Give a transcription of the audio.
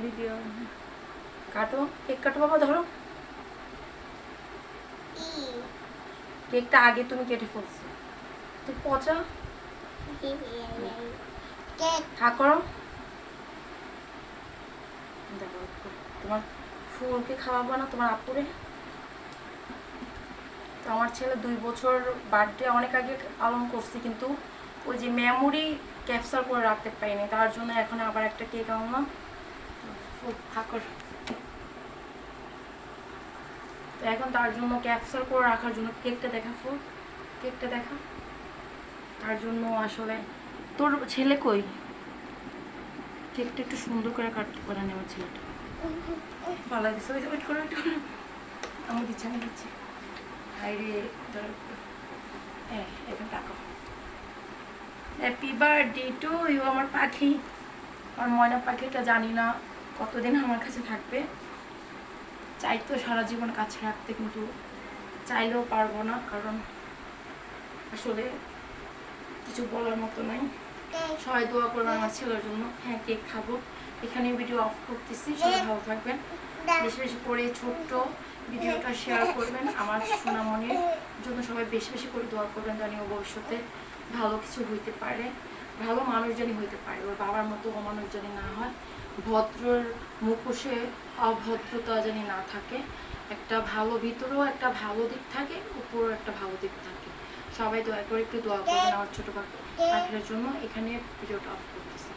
Video. কাটো, cake কাটো বাবা ধরো? কেকটা আগে তুমি কেটে ফেলছো। তো পচা? হা, করো। তোমার ফুলকে খাওয়াবো না, তোমার আপুরে। তো আমার ছেলে দুই বছর বার্থডে অনেক আগে পালন করছি, কিন্তু ওই যে মেমোরি ক্যাপচার করে রাখতে পারিনি, তার জন্য এখন আবার একটা কেক আনলাম ফুল হা তো এখন তার জন্য ক্যাপচার করে রাখার জন্য কেকটা দেখা, ফুল। কেকটা দেখা। তার জন্য আসলে, তোর ছেলে কই? কেকটা একটু সুন্দর করে কাটতে পারে আমার ছেলেটা। পালা ওই ওয়েট করো করো। আমি দিচ্ছি আমি দিচ্ছি। হাই রে হ্যাঁ এখন তাকাও। হ্যাপি বার্থডে টু ইউ আমার পাখি। আমার ময়না পাখিটা জানি না। কতদিন আমার কাছে থাকবে? চাই তো সারা জীবন কাছে রাখতে কিন্তু চাইলেও পারব না কারণ আসলে কিছু বলার মতো নাই। সবাই দোয়া করবেন আমার ছেলের জন্য। হ্যাঁ কেক খাব। এখানে ভিডিও অফ করতেছি সবাই ভালো থাকবেন। বেশি বেশি করে ছোট্ট ভিডিওটা শেয়ার করবেন আমার সোনামণির জন্য সবাই বেশি বেশি করে দোয়া করবেন জানি ও ভবিষ্যতে ভালো কিছু হইতে পারে। ভালো মানুষ জানি হইতে পারে ওর বাবার মতো অমানুষ জানি না হয় ভদ্রর মুখোশে অভদ্রতা জানি না থাকে একটা ভালো ভিতরেও একটা ভালো দিক থাকে উপরেও একটা ভালো দিক থাকে। সবাই দয়া করে একটু দোয়া করবেন আমার ছোট পাখির জন্য এখানে ভিডিওটা অফ করতেছি।